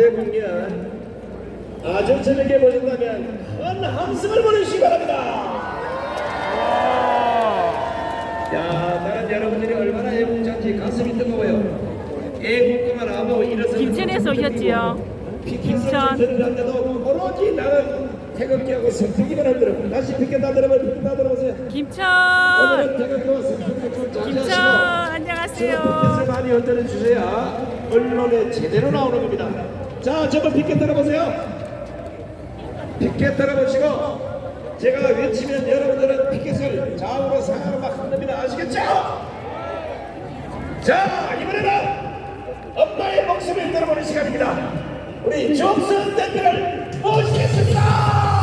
주의 공연 아주 재밌게 보신다면 큰 함성을 보내주시기 바랍니다. 야 나는 여러분들이 얼마나 애국잔지 가슴이 뜨거워요. 애국가만 하고 일어서 김천에서 오셨지요? 김천. 들으는데도 오로지 나는 태극기하고 성격이만 들어 다시 피켓 다 들어보세요 피켓 다 들어보세요. 김천! 오늘은 태극기와 좀 김천 자제하시고 안녕하세요. 많이 흔들어 주셔야 언론에 제대로 나오는 겁니다. 자, 저번 피켓 들어보세요. 피켓 들어보시고 제가 외치면 여러분들은 피켓을 좌우로 상하로 막 흔듭니다. 아시겠죠? 자, 이번에는 엄마의 목소리를 들어보는 시간입니다. 우리 조선 대표를 모시겠습니다.